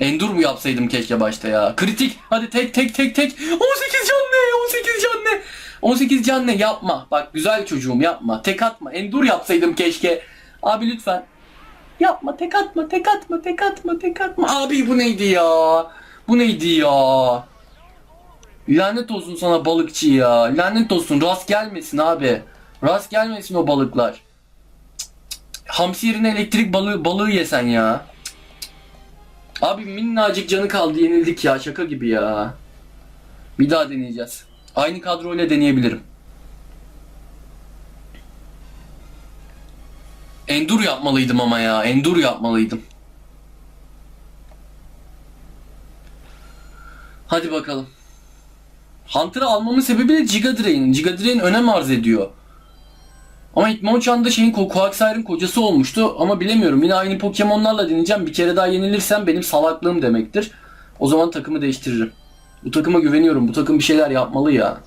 Endur mu yapsaydım keşke başta ya. Kritik. Hadi tek tek tek tek. 18 can ne? 18 can ne? 18 can ne? Yapma. Bak güzel çocuğum yapma. Tek atma. Endur yapsaydım keşke. Abi lütfen. Yapma tek atma tek atma tek atma tek atma. Abi bu neydi ya? Bu neydi ya? Lanet olsun sana balıkçı ya. Lanet olsun. Rast gelmesin abi. Rast gelmesin o balıklar. Cık, cık. Hamsi yerine elektrik balığı, balığı yesen ya. Abi minnacık canı kaldı yenildik ya şaka gibi ya. Bir daha deneyeceğiz. Aynı kadroyla deneyebilirim. Endur yapmalıydım ama ya. Endur yapmalıydım. Hadi bakalım. Hunter'ı almamın sebebi de Giga Drain. Giga Drain önem arz ediyor. Ama Hitmonchan da şeyin Quagsire kocası olmuştu ama bilemiyorum. Yine aynı Pokemon'larla deneyeceğim. Bir kere daha yenilirsem benim salaklığım demektir. O zaman takımı değiştiririm. Bu takıma güveniyorum. Bu takım bir şeyler yapmalı ya.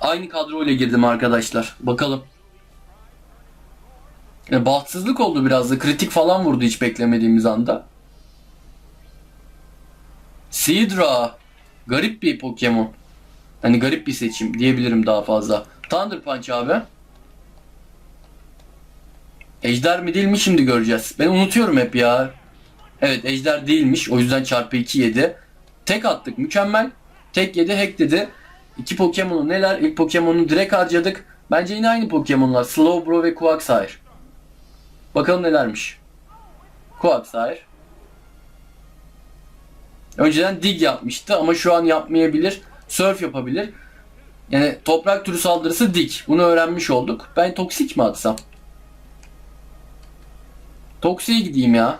Aynı kadroyla girdim arkadaşlar. Bakalım. Ya bahtsızlık oldu biraz da. Kritik falan vurdu hiç beklemediğimiz anda. Sidra. Garip bir Pokemon. Hani garip bir seçim diyebilirim daha fazla. Thunder Punch abi. Ejder mi değil mi şimdi göreceğiz. Ben unutuyorum hep ya. Evet ejder değilmiş. O yüzden çarpı 2 yedi. Tek attık mükemmel. Tek yedi hack dedi. İki Pokemon'u neler? İlk Pokemon'u direkt harcadık. Bence yine aynı Pokemon'lar. Slowbro ve Quagsire. Bakalım nelermiş. Quagsire. Önceden dig yapmıştı ama şu an yapmayabilir. Surf yapabilir. Yani toprak türü saldırısı dik. Bunu öğrenmiş olduk. Ben toksik mi atsam? Toksiye gideyim ya.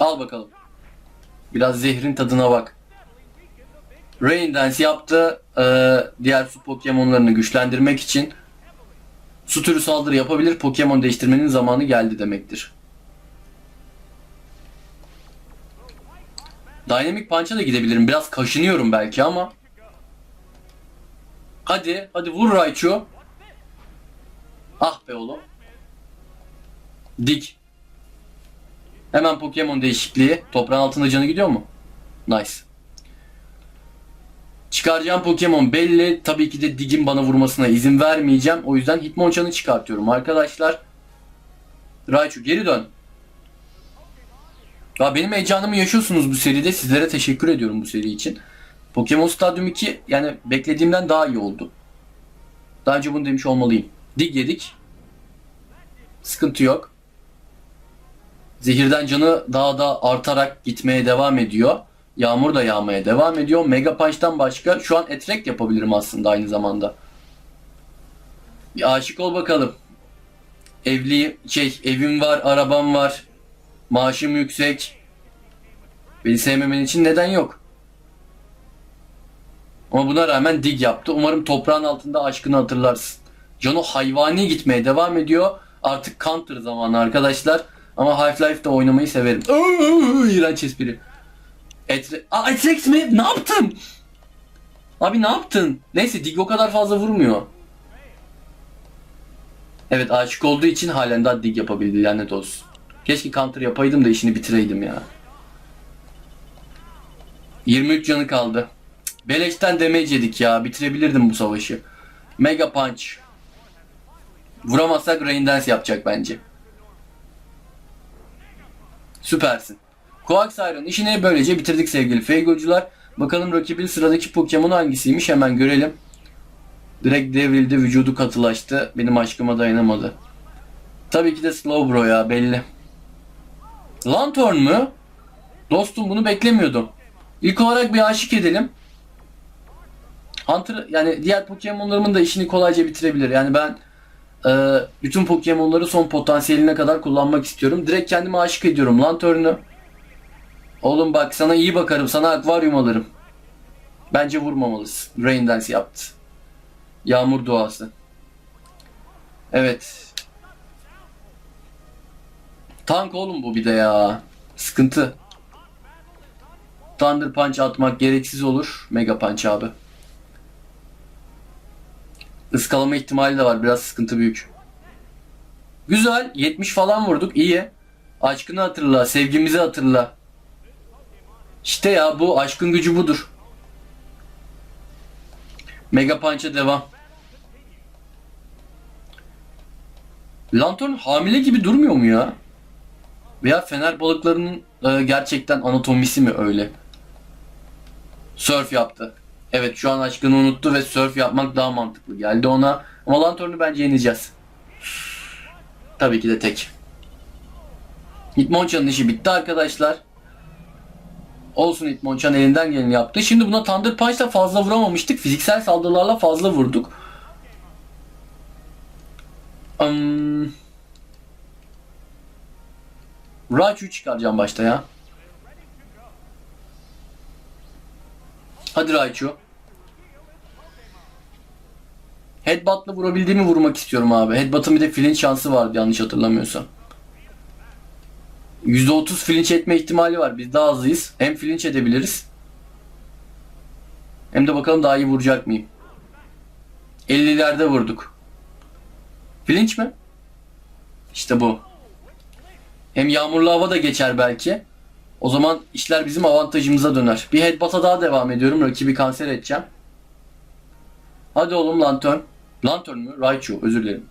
Al bakalım. Biraz zehrin tadına bak. Rain Dance yaptı. Ee, diğer su Pokemon'larını güçlendirmek için su türü saldırı yapabilir. Pokemon değiştirmenin zamanı geldi demektir. Dynamic Punch'a da gidebilirim. Biraz kaşınıyorum belki ama. Hadi, hadi vur Raichu. Ah be oğlum. Dik. Hemen Pokemon değişikliği. Toprağın altında canı gidiyor mu? Nice. Çıkaracağım Pokemon belli. Tabii ki de Dig'in bana vurmasına izin vermeyeceğim. O yüzden Hitmonchan'ı çıkartıyorum arkadaşlar. Raichu geri dön. Ya benim heyecanımı yaşıyorsunuz bu seride. Sizlere teşekkür ediyorum bu seri için. Pokemon Stadium 2 yani beklediğimden daha iyi oldu. Daha önce bunu demiş olmalıyım. Dig yedik. Sıkıntı yok. Zehirden canı daha da artarak gitmeye devam ediyor. Yağmur da yağmaya devam ediyor. Mega Punch'tan başka şu an Etrek yapabilirim aslında aynı zamanda. Bir aşık ol bakalım. Evli şey evim var, arabam var. Maaşım yüksek. Beni sevmemen için neden yok. Ama buna rağmen dig yaptı. Umarım toprağın altında aşkını hatırlarsın. Cano hayvani gitmeye devam ediyor. Artık counter zamanı arkadaşlar. Ama Half-Life'da oynamayı severim. İğrenç espri. Etre... Aa Etrex mi? Ne yaptın? Abi ne yaptın? Neyse Dig o kadar fazla vurmuyor. Evet aşık olduğu için halen daha Dig yapabildi lanet olsun. Keşke counter yapaydım da işini bitireydim ya. 23 canı kaldı. Beleşten damage yedik ya. Bitirebilirdim bu savaşı. Mega Punch. Vuramazsak Rain Dance yapacak bence. Süpersin. Quagsire'ın işini böylece bitirdik sevgili Feygocular. Bakalım rakibin sıradaki Pokemon hangisiymiş hemen görelim. Direkt devrildi, vücudu katılaştı. Benim aşkıma dayanamadı. Tabii ki de Slowbro ya belli. Lantern mı? Dostum bunu beklemiyordum. İlk olarak bir aşık edelim. Hunter yani diğer Pokemon'larımın da işini kolayca bitirebilir. Yani ben e, bütün Pokemon'ları son potansiyeline kadar kullanmak istiyorum. Direkt kendime aşık ediyorum Lantern'ı. Oğlum bak sana iyi bakarım. Sana akvaryum alırım. Bence vurmamalısın. Rain Dance yaptı. Yağmur duası. Evet. Tank oğlum bu bir de ya. Sıkıntı. Thunder Punch atmak gereksiz olur. Mega Punch abi. Iskalama ihtimali de var. Biraz sıkıntı büyük. Güzel. 70 falan vurduk. İyi. Aşkını hatırla. Sevgimizi hatırla. İşte ya bu aşkın gücü budur. Mega Punch'a devam. Lantern hamile gibi durmuyor mu ya? Veya fener balıklarının e, gerçekten anatomisi mi öyle? Surf yaptı. Evet şu an aşkını unuttu ve surf yapmak daha mantıklı geldi ona. Ama Lantern'ı bence yeneceğiz. Tabii ki de tek. Hitmonchan'ın işi bitti arkadaşlar. Olsun Hitmonchan elinden geleni yaptı. Şimdi buna Thunder Punch'la fazla vuramamıştık. Fiziksel saldırılarla fazla vurduk. Um, Raichu çıkaracağım başta ya. Hadi Raichu. Headbutt'la vurabildiğimi vurmak istiyorum abi. Headbutt'ın bir de flinch şansı vardı yanlış hatırlamıyorsam. %30 flinch etme ihtimali var. Biz daha hızlıyız. Hem flinch edebiliriz. Hem de bakalım daha iyi vuracak mıyım. 50'lerde vurduk. Flinch mi? İşte bu. Hem yağmurlu hava da geçer belki. O zaman işler bizim avantajımıza döner. Bir headbutt'a daha devam ediyorum. Rakibi kanser edeceğim. Hadi oğlum Lantern. Lantern mü? Raichu. Özür dilerim.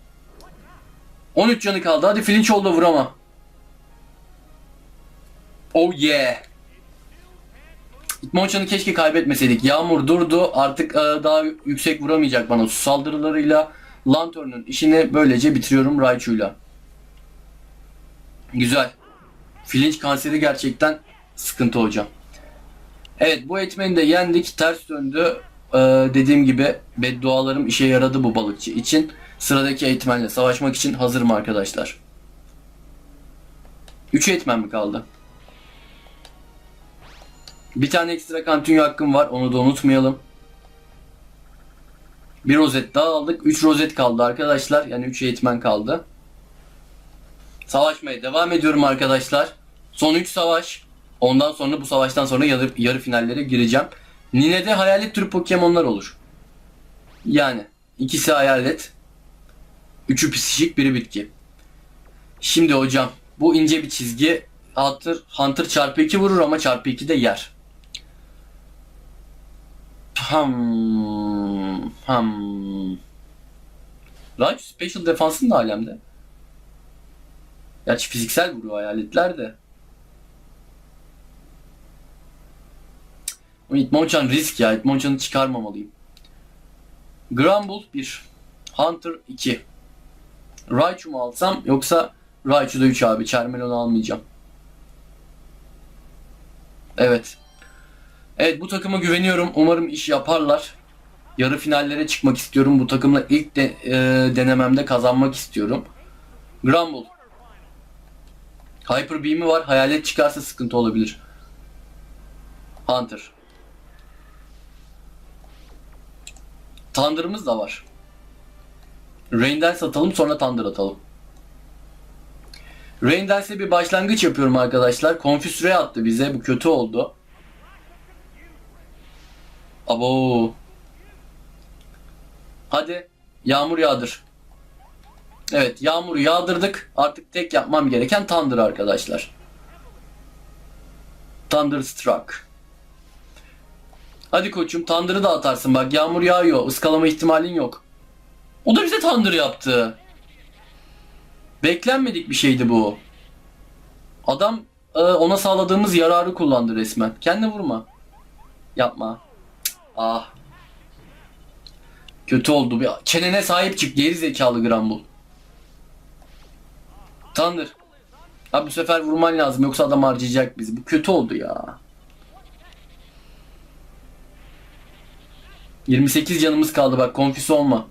13 canı kaldı. Hadi flinch ol da vur ama. Oh yeah. Hitmonchan'ı keşke kaybetmeseydik. Yağmur durdu. Artık e, daha yüksek vuramayacak bana. Su saldırılarıyla Lantern'ın işini böylece bitiriyorum Raichu'yla. Güzel. Flinch kanseri gerçekten sıkıntı hocam. Evet bu etmeni de yendik. Ters döndü. Ee, dediğim gibi beddualarım işe yaradı bu balıkçı için. Sıradaki eğitmenle savaşmak için hazırım arkadaşlar. 3 eğitmen mi kaldı? Bir tane ekstra kantinyo hakkım var. Onu da unutmayalım. Bir rozet daha aldık. 3 rozet kaldı arkadaşlar. Yani 3 eğitmen kaldı. Savaşmaya devam ediyorum arkadaşlar. Son 3 savaş. Ondan sonra bu savaştan sonra yarı, yarı finallere gireceğim. Nine'de hayalet türü Pokemon'lar olur. Yani ikisi hayalet. Üçü psişik, biri bitki. Şimdi hocam bu ince bir çizgi. Hunter, Hunter çarpı 2 vurur ama çarpı 2 de yer. Hmm, hmm. Raichu Special Defense'ın da alemde. Gerçi fiziksel vuruyor hayaletler de. Hitmonchan risk ya. Hitmonchan'ı çıkarmamalıyım. Grumble 1. Hunter 2. Raichu mu alsam yoksa Raichu'da 3 abi. Charmelon'u almayacağım. Evet. Evet bu takıma güveniyorum. Umarım iş yaparlar. Yarı finallere çıkmak istiyorum. Bu takımla ilk de, e, denememde kazanmak istiyorum. Grumble. Hyper Beam'i var. Hayalet çıkarsa sıkıntı olabilir. Hunter. Thunder'ımız da var. Rain Dance atalım sonra Thunder atalım. Rain Dance'e bir başlangıç yapıyorum arkadaşlar. Confuse Ray attı bize. Bu kötü oldu. Abo. Hadi. Yağmur yağdır. Evet yağmuru yağdırdık. Artık tek yapmam gereken Thunder arkadaşlar. Thunderstruck. Hadi koçum Thunder'ı da atarsın bak yağmur yağıyor. Iskalama ihtimalin yok. O da bize Thunder yaptı. Beklenmedik bir şeydi bu. Adam e, ona sağladığımız yararı kullandı resmen. Kendi vurma. Yapma. Ah. Kötü oldu. Bir çenene sahip çık geri zekalı Grumble. Thunder. Abi bu sefer vurman lazım yoksa adam harcayacak bizi. Bu kötü oldu ya. 28 canımız kaldı bak konfüs olma.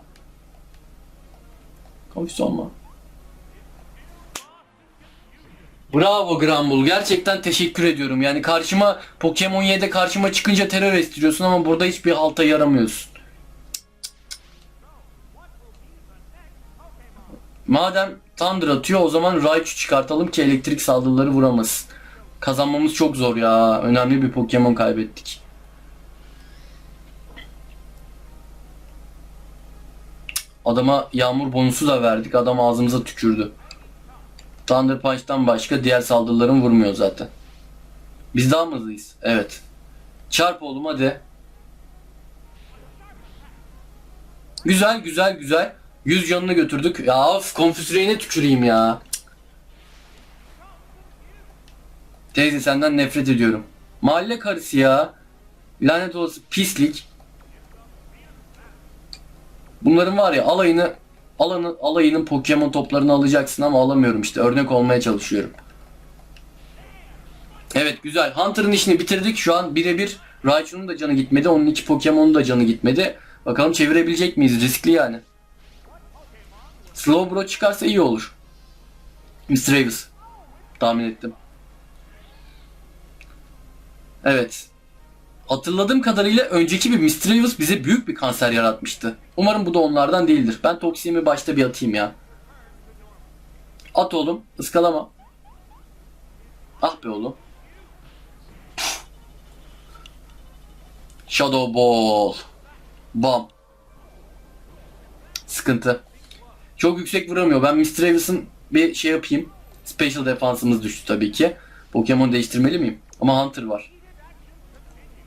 Konfüs olma. Bravo Grumble. Gerçekten teşekkür ediyorum. Yani karşıma Pokemon Y'de karşıma çıkınca terör estiriyorsun ama burada hiçbir halta yaramıyorsun. Madem Thunder atıyor o zaman Raichu çıkartalım ki elektrik saldırıları vuramaz. Kazanmamız çok zor ya. Önemli bir Pokemon kaybettik. Adama yağmur bonusu da verdik. Adam ağzımıza tükürdü. Thunder Punch'tan başka diğer saldırıların vurmuyor zaten. Biz daha mı hızlıyız? Evet. Çarp oğlum hadi. Güzel güzel güzel. 100 canını götürdük. Ya of konfüsüreyine tüküreyim ya. Teyze senden nefret ediyorum. Mahalle karısı ya. Lanet olası pislik. Bunların var ya alayını alanı, alayının Pokemon toplarını alacaksın ama alamıyorum işte. Örnek olmaya çalışıyorum. Evet güzel. Hunter'ın işini bitirdik. Şu an birebir Raichu'nun da canı gitmedi. Onun iki Pokemon'un da canı gitmedi. Bakalım çevirebilecek miyiz? Riskli yani. Slowbro çıkarsa iyi olur. Mr. Davis. Tahmin ettim. Evet. Hatırladığım kadarıyla önceki bir Mr. Davis bize büyük bir kanser yaratmıştı. Umarım bu da onlardan değildir. Ben toksiğimi başta bir atayım ya. At oğlum. ıskalama. Ah be oğlum. Shadow Ball. Bam. Sıkıntı. Çok yüksek vuramıyor. Ben Mr. Davis'ın bir şey yapayım. Special defansımız düştü tabii ki. Pokemon değiştirmeli miyim? Ama Hunter var.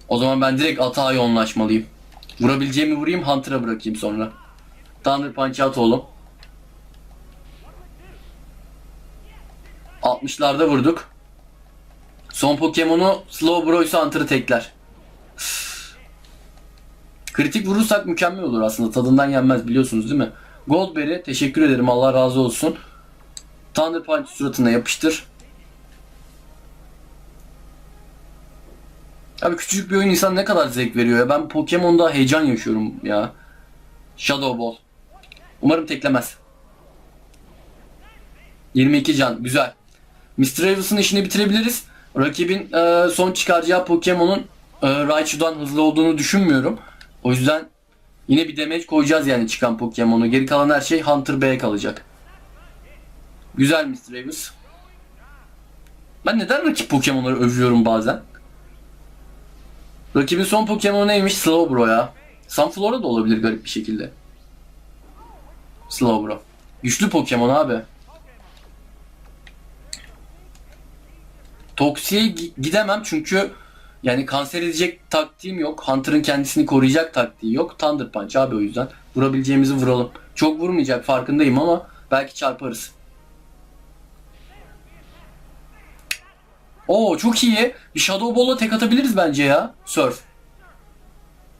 O zaman ben direkt atağa yoğunlaşmalıyım. Vurabileceğimi vurayım Hunter'a bırakayım sonra. Thunder Punch at oğlum. 60'larda vurduk. Son Pokemon'u Slowbro ise Hunter'ı tekler. Kritik vurursak mükemmel olur aslında. Tadından yenmez biliyorsunuz değil mi? Goldberry teşekkür ederim Allah razı olsun. Thunder Punch suratına yapıştır. Abi küçücük bir oyun insan ne kadar zevk veriyor ya. Ben Pokemon'da heyecan yaşıyorum ya. Shadow Ball. Umarım teklemez. 22 can. Güzel. Mr. Davis'ın işini bitirebiliriz. Rakibin e, son çıkaracağı Pokemon'un e, Raichu'dan hızlı olduğunu düşünmüyorum. O yüzden yine bir damage koyacağız yani çıkan Pokemon'u. Geri kalan her şey Hunter B'ye kalacak. Güzel Mr. Davis. Ben neden rakip Pokemon'ları övüyorum bazen? Rakibin son Pokemon'u neymiş? Slowbro ya. Sunflora da olabilir garip bir şekilde. Slowbro. Güçlü Pokemon abi. Toksi'ye gi- gidemem çünkü yani kanser edecek taktiğim yok. Hunter'ın kendisini koruyacak taktiği yok. Thunder Punch abi o yüzden. Vurabileceğimizi vuralım. Çok vurmayacak farkındayım ama belki çarparız. Oo çok iyi. Bir Shadow Ball'la tek atabiliriz bence ya. Surf.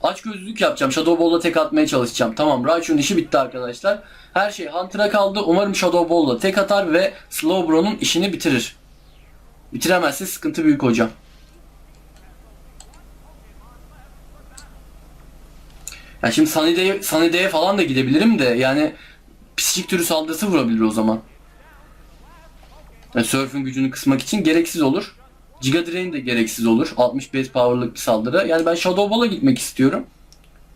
Aç gözlülük yapacağım. Shadow Ball'la tek atmaya çalışacağım. Tamam Raichu'nun işi bitti arkadaşlar. Her şey Hunter'a kaldı. Umarım Shadow Ball'la tek atar ve Slowbro'nun işini bitirir. Bitiremezse sıkıntı büyük hocam. Ya şimdi Sanide'ye Sanide'ye falan da gidebilirim de yani psikik türü saldırısı vurabilir o zaman. Yani Surf'ün gücünü kısmak için gereksiz olur. Giga Drain de gereksiz olur. 60 base power'lık bir saldırı. Yani ben Shadow Ball'a gitmek istiyorum.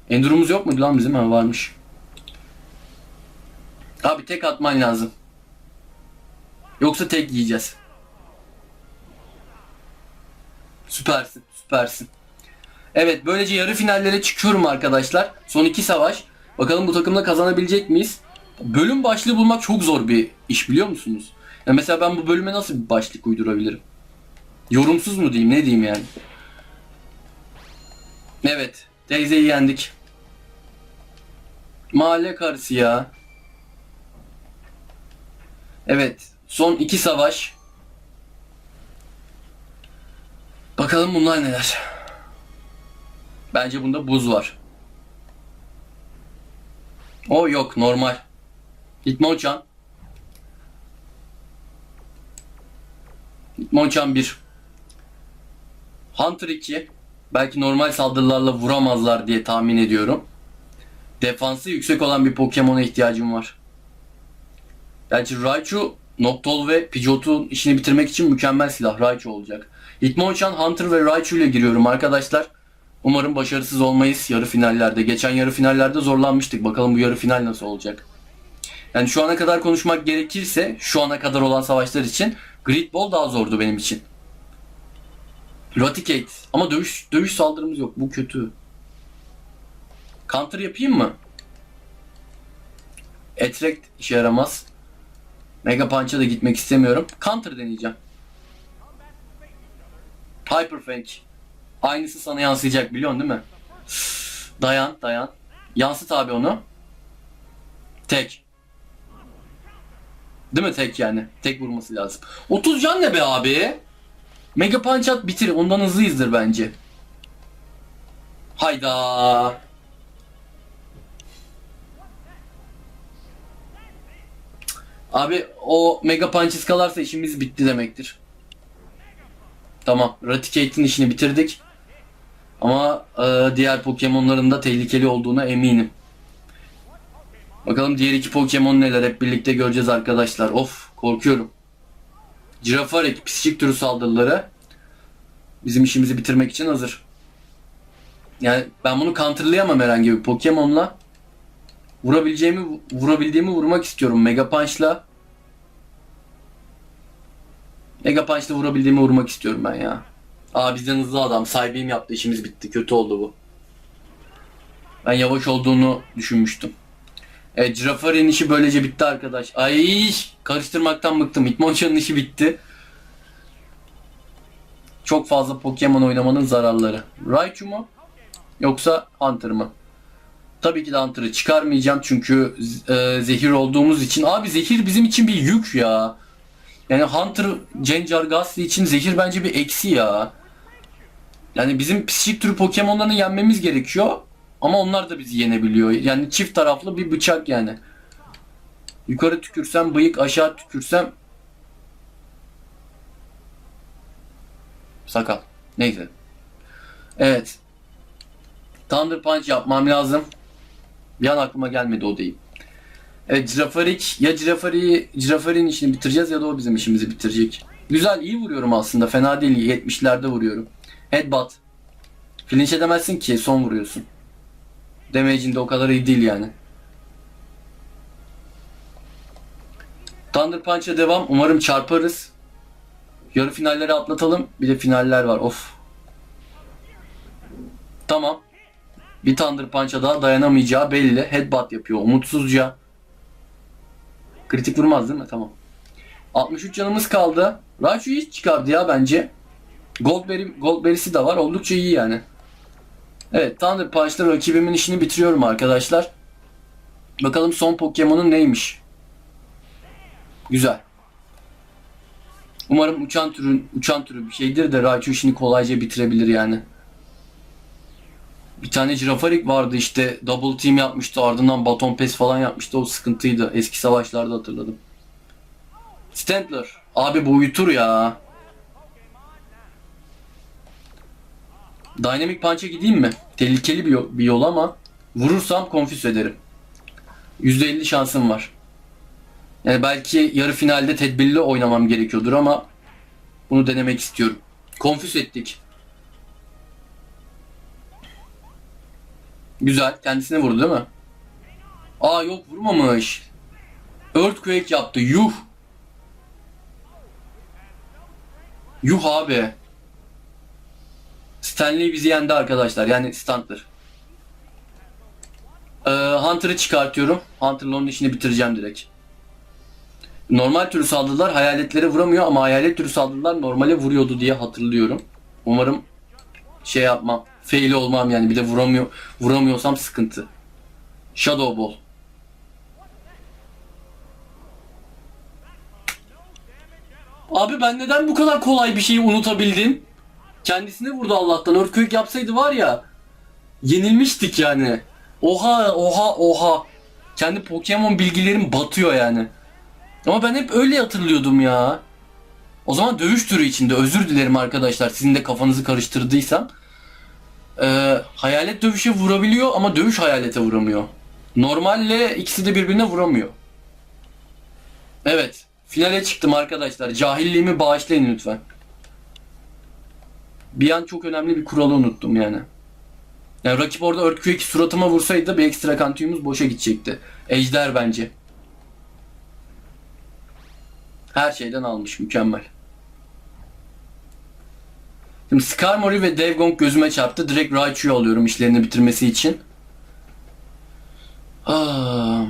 Endurumuz yok mu lan bizim? Ha varmış. Abi tek atman lazım. Yoksa tek yiyeceğiz. Süpersin, süpersin. Evet, böylece yarı finallere çıkıyorum arkadaşlar. Son iki savaş. Bakalım bu takımda kazanabilecek miyiz? Bölüm başlığı bulmak çok zor bir iş biliyor musunuz? Ya mesela ben bu bölüme nasıl bir başlık uydurabilirim? Yorumsuz mu diyeyim, ne diyeyim yani? Evet, teyzeyi yendik. Mahalle karısı ya. Evet, son iki savaş. Bakalım bunlar neler. Bence bunda buz var. O yok normal. Hitmonchan. Hitmonchan 1. Hunter 2. Belki normal saldırılarla vuramazlar diye tahmin ediyorum. Defansı yüksek olan bir Pokemon'a ihtiyacım var. Gerçi Raichu, Noctowl ve Pidgeot'un işini bitirmek için mükemmel silah Raichu olacak. Hitmonchan, Hunter ve Raichu ile giriyorum arkadaşlar. Umarım başarısız olmayız yarı finallerde. Geçen yarı finallerde zorlanmıştık. Bakalım bu yarı final nasıl olacak. Yani şu ana kadar konuşmak gerekirse şu ana kadar olan savaşlar için Great Ball daha zordu benim için. Raticate. Ama dövüş dövüş saldırımız yok. Bu kötü. Counter yapayım mı? Attract işe yaramaz. Mega Punch'a da gitmek istemiyorum. Counter deneyeceğim. Hyper Fang. Aynısı sana yansıyacak biliyorsun değil mi? Dayan dayan. Yansıt abi onu. Tek. Değil mi tek yani? Tek vurması lazım. 30 can ne be abi? Mega Punch at bitir. Ondan hızlıyızdır bence. Hayda. Abi o Mega Punch iskalarsa işimiz bitti demektir. Tamam. Raticate'in işini bitirdik. Ama e, diğer Pokemon'ların da tehlikeli olduğuna eminim. Bakalım diğer iki Pokemon neler hep birlikte göreceğiz arkadaşlar. Of korkuyorum. Girafarik psikik türü saldırıları bizim işimizi bitirmek için hazır. Yani ben bunu counterlayamam herhangi bir Pokemon'la. Vurabileceğimi vurabildiğimi vurmak istiyorum Mega Punch'la. Mega Punch'la vurabildiğimi vurmak istiyorum ben ya. Aa bizden hızlı adam. Sahibim yaptı. işimiz bitti. Kötü oldu bu. Ben yavaş olduğunu düşünmüştüm. Evet Jirafarin işi böylece bitti arkadaş. Ay karıştırmaktan bıktım. Hitmonchan'ın işi bitti. Çok fazla Pokemon oynamanın zararları. Raichu mu? Yoksa Hunter mı? Tabii ki de Hunter'ı çıkarmayacağım çünkü e, zehir olduğumuz için. Abi zehir bizim için bir yük ya. Yani Hunter, Cencar, Gastly için zehir bence bir eksi ya. Yani bizim psikik türü Pokemon'larını yenmemiz gerekiyor. Ama onlar da bizi yenebiliyor. Yani çift taraflı bir bıçak yani. Yukarı tükürsem bıyık, aşağı tükürsem sakal. Neyse. Evet. Thunder Punch yapmam lazım. Bir an aklıma gelmedi o değil. Evet Jirafarik ya Jirafari Jirafari'nin işini bitireceğiz ya da o bizim işimizi bitirecek. Güzel iyi vuruyorum aslında. Fena değil. 70'lerde vuruyorum. Headbutt. Flinch edemezsin ki son vuruyorsun. Damage'in de o kadar iyi değil yani. Thunder Punch'a devam. Umarım çarparız. Yarı finalleri atlatalım. Bir de finaller var. Of. Tamam. Bir Thunder Punch'a daha dayanamayacağı belli. Headbutt yapıyor. Umutsuzca. Kritik vurmaz değil mi? Tamam. 63 canımız kaldı. Raichu hiç çıkardı ya bence. Goldberry, Goldberry'si de var. Oldukça iyi yani. Evet Thunder Punch'la rakibimin işini bitiriyorum arkadaşlar. Bakalım son Pokemon'un neymiş. Güzel. Umarım uçan türün uçan türü bir şeydir de Raichu işini kolayca bitirebilir yani. Bir tane Girafarik vardı işte double team yapmıştı ardından baton pes falan yapmıştı o sıkıntıydı. Eski savaşlarda hatırladım. Stantler. Abi bu uyutur ya. Dynamic Punch'a gideyim mi? Tehlikeli bir yol, bir yol ama vurursam konfüs ederim. %50 şansım var. Yani belki yarı finalde tedbirli oynamam gerekiyordur ama bunu denemek istiyorum. Konfüs ettik. Güzel. Kendisine vurdu değil mi? Aa yok vurmamış. Earthquake yaptı. Yuh. Yuh abi. Stanley bizi yendi arkadaşlar. Yani Stuntler. Ee, Hunter'ı çıkartıyorum. Hunter'la onun işini bitireceğim direkt. Normal türü saldırılar hayaletlere vuramıyor ama hayalet türü saldırılar normale vuruyordu diye hatırlıyorum. Umarım şey yapmam. Fail olmam yani bir de vuramıyor vuramıyorsam sıkıntı. Shadow Ball. Abi ben neden bu kadar kolay bir şeyi unutabildim? Kendisine vurdu Allah'tan. Earthquake yapsaydı var ya yenilmiştik yani. Oha oha oha. Kendi Pokemon bilgilerim batıyor yani. Ama ben hep öyle hatırlıyordum ya. O zaman dövüş türü içinde özür dilerim arkadaşlar. Sizin de kafanızı karıştırdıysam. Ee, hayalet dövüşe vurabiliyor ama dövüş hayalete vuramıyor. Normalle ikisi de birbirine vuramıyor. Evet. Finale çıktım arkadaşlar. Cahilliğimi bağışlayın lütfen. Bir an çok önemli bir kuralı unuttum yani. Yani rakip orada Earthquake suratıma vursaydı bir ekstra kantiyumuz boşa gidecekti. Ejder bence. Her şeyden almış. Mükemmel. Şimdi Skarmory ve Devgong gözüme çarptı. Direkt Raichu'yu alıyorum işlerini bitirmesi için. Ah.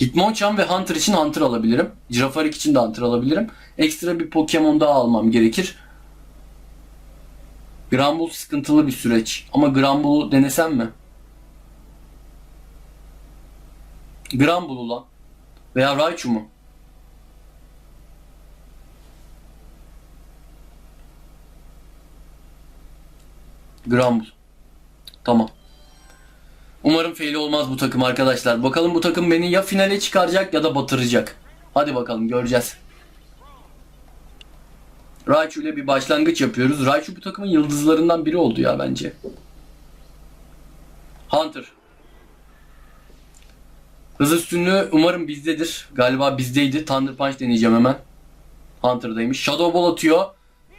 Hitmonchan ve Hunter için Hunter alabilirim. Girafarik için de Hunter alabilirim. Ekstra bir Pokemon daha almam gerekir. Granbull sıkıntılı bir süreç. Ama Granbull'u denesem mi? Granbull ulan. Veya Raichu mu? Granbull. Tamam. Umarım fail olmaz bu takım arkadaşlar. Bakalım bu takım beni ya finale çıkaracak ya da batıracak. Hadi bakalım göreceğiz. Raichu ile bir başlangıç yapıyoruz. Raichu bu takımın yıldızlarından biri oldu ya bence. Hunter. Hız üstünlüğü umarım bizdedir. Galiba bizdeydi. Thunder Punch deneyeceğim hemen. Hunter'daymış. Shadow Ball atıyor.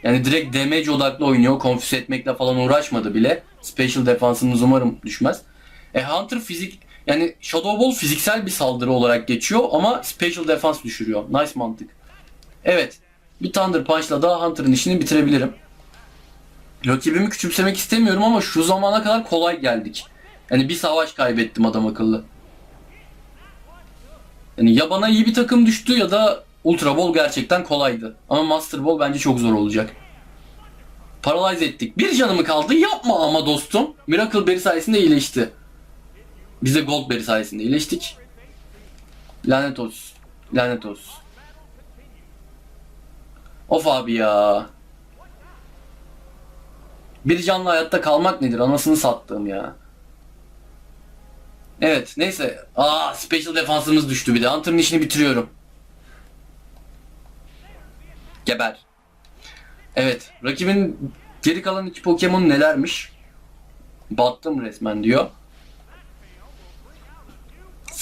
Yani direkt damage odaklı oynuyor. Konfüze etmekle falan uğraşmadı bile. Special defansımız umarım düşmez. E Hunter fizik yani Shadow Ball fiziksel bir saldırı olarak geçiyor ama special defans düşürüyor. Nice mantık. Evet. Bir Thunder Punch'la daha Hunter'ın işini bitirebilirim. Rakibimi küçümsemek istemiyorum ama şu zamana kadar kolay geldik. Yani bir savaş kaybettim adam akıllı. Yani ya bana iyi bir takım düştü ya da Ultra Ball gerçekten kolaydı. Ama Master Ball bence çok zor olacak. Paralyze ettik. Bir canımı kaldı. Yapma ama dostum. Miracle Berry sayesinde iyileşti. Biz de Goldberry sayesinde iyileştik. Lanet olsun. Lanet olsun. Of abi ya. Bir canlı hayatta kalmak nedir? Anasını sattığım ya. Evet neyse. Aa special defansımız düştü bir de. Hunter'ın işini bitiriyorum. Geber. Evet. Rakibin geri kalan iki Pokemon nelermiş? Battım resmen diyor.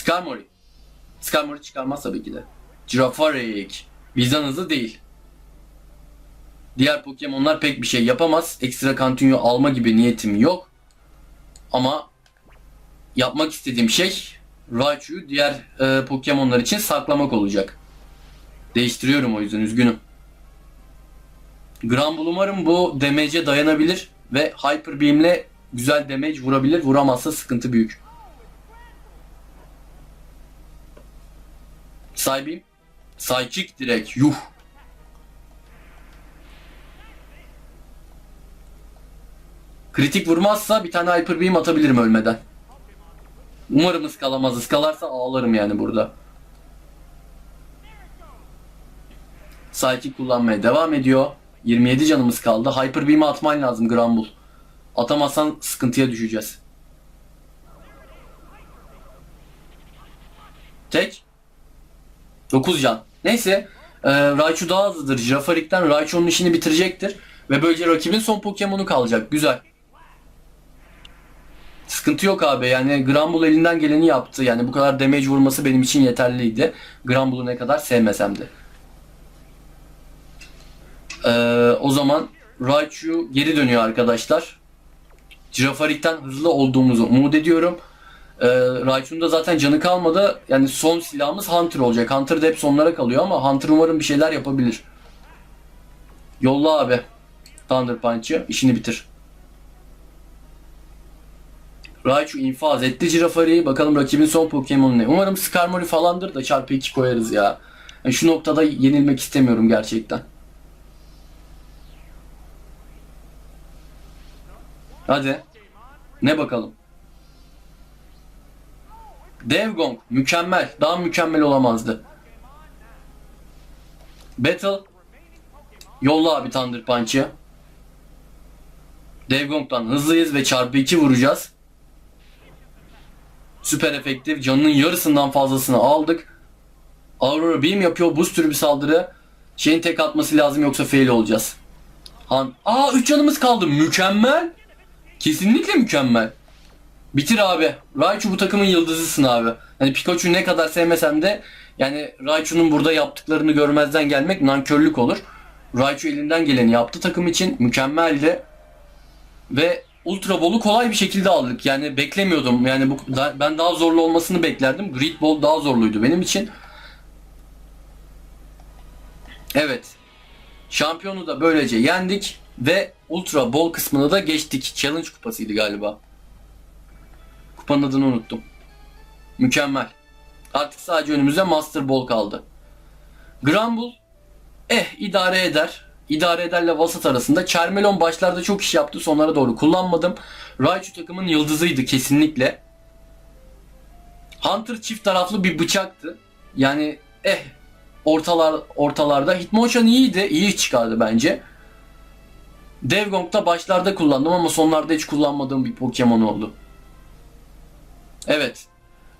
Skarmory. Skarmory çıkarmaz tabii ki de. Girafarik. Bizden hızlı değil. Diğer Pokemon'lar pek bir şey yapamaz. Ekstra Continue alma gibi niyetim yok. Ama yapmak istediğim şey Raichu'yu diğer e, Pokemon'lar için saklamak olacak. Değiştiriyorum o yüzden üzgünüm. Granbull umarım bu damage'e dayanabilir ve Hyper Beam'le güzel damage vurabilir. Vuramazsa sıkıntı büyük. Psybeam. Psychic direkt. Yuh. Kritik vurmazsa bir tane Hyper Beam atabilirim ölmeden. Umarım ıskalamaz. Iskalarsa ağlarım yani burada. Psychic kullanmaya devam ediyor. 27 canımız kaldı. Hyper Beam'i atman lazım Granbull. Atamazsan sıkıntıya düşeceğiz. Tek. 9 can. Neyse. E, Raichu daha hızlıdır. Jirafarik'ten Raichu'nun işini bitirecektir. Ve böylece rakibin son Pokemon'u kalacak. Güzel. Sıkıntı yok abi. Yani Granbull elinden geleni yaptı. Yani bu kadar damage vurması benim için yeterliydi. Granbull'u ne kadar sevmesem de. Ee, o zaman Raichu geri dönüyor arkadaşlar. Girafarik'ten hızlı olduğumuzu umut ediyorum. Ee, Raichu'nun da zaten canı kalmadı. Yani son silahımız Hunter olacak. Hunter da hep sonlara kalıyor ama Hunter umarım bir şeyler yapabilir. Yolla abi. Thunder Punch'ı. işini bitir. Raichu infaz etti Girafarik'i. Bakalım rakibin son Pokemon ne? Umarım Skarmory falandır da çarpı 2 koyarız ya. Yani şu noktada yenilmek istemiyorum gerçekten. Hadi. Ne bakalım. Devgong mükemmel. Daha mükemmel olamazdı. Battle. Yolla abi Thunder Punch'ı. Devgong'dan hızlıyız ve çarpı 2 vuracağız. Süper efektif. Canının yarısından fazlasını aldık. Aurora Beam yapıyor. Buz türü bir saldırı. Şeyin tek atması lazım yoksa fail olacağız. Han. Aa 3 canımız kaldı. Mükemmel. Kesinlikle mükemmel. Bitir abi. Raichu bu takımın yıldızısın abi. Hani Pikachu ne kadar sevmesem de yani Raichu'nun burada yaptıklarını görmezden gelmek nankörlük olur. Raichu elinden geleni yaptı takım için. Mükemmeldi. Ve Ultra Ball'u kolay bir şekilde aldık. Yani beklemiyordum. Yani bu da- ben daha zorlu olmasını beklerdim. Great Ball daha zorluydu benim için. Evet. Şampiyonu da böylece yendik ve Ultra Ball kısmına da geçtik. Challenge kupasıydı galiba. Kupanın adını unuttum. Mükemmel. Artık sadece önümüzde Master Ball kaldı. Grumble eh idare eder. İdare ederle vasat arasında. Charmelon başlarda çok iş yaptı. Sonlara doğru kullanmadım. Raichu takımın yıldızıydı kesinlikle. Hunter çift taraflı bir bıçaktı. Yani eh ortalar ortalarda Hitmonchan iyiydi. iyi çıkardı bence. Devgong'da başlarda kullandım ama sonlarda hiç kullanmadığım bir Pokemon oldu. Evet.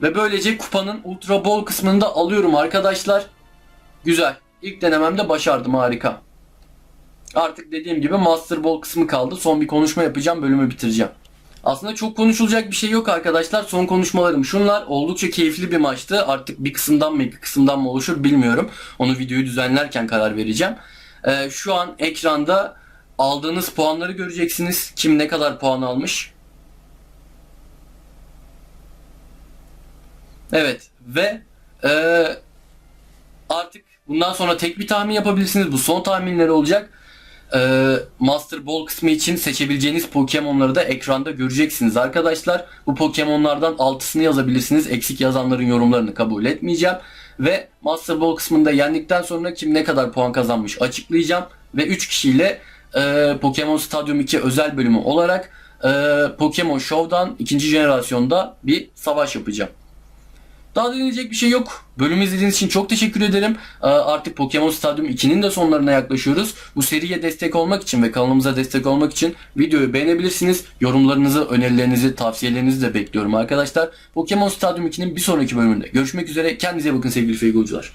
Ve böylece kupanın Ultra Ball kısmını da alıyorum arkadaşlar. Güzel. İlk denememde başardım harika. Artık dediğim gibi Master Ball kısmı kaldı. Son bir konuşma yapacağım bölümü bitireceğim. Aslında çok konuşulacak bir şey yok arkadaşlar. Son konuşmalarım şunlar. Oldukça keyifli bir maçtı. Artık bir kısımdan mı iki kısımdan mı oluşur bilmiyorum. Onu videoyu düzenlerken karar vereceğim. Ee, şu an ekranda aldığınız puanları göreceksiniz. Kim ne kadar puan almış. Evet ve eee, artık bundan sonra tek bir tahmin yapabilirsiniz. Bu son tahminleri olacak. Eee, Master Ball kısmı için seçebileceğiniz Pokemon'ları da ekranda göreceksiniz arkadaşlar. Bu Pokemon'lardan 6'sını yazabilirsiniz. Eksik yazanların yorumlarını kabul etmeyeceğim. Ve Master Ball kısmında yendikten sonra kim ne kadar puan kazanmış açıklayacağım. Ve 3 kişiyle eee, Pokemon Stadium 2 özel bölümü olarak eee, Pokemon Show'dan ikinci jenerasyonda bir savaş yapacağım. Daha denilecek bir şey yok. Bölümü izlediğiniz için çok teşekkür ederim. Ee, Artık Pokemon Stadium 2'nin de sonlarına yaklaşıyoruz. Bu seriye destek olmak için ve kanalımıza destek olmak için videoyu beğenebilirsiniz. Yorumlarınızı, önerilerinizi, tavsiyelerinizi de bekliyorum arkadaşlar. Pokemon Stadium 2'nin bir sonraki bölümünde görüşmek üzere. Kendinize bakın sevgili Feygocular.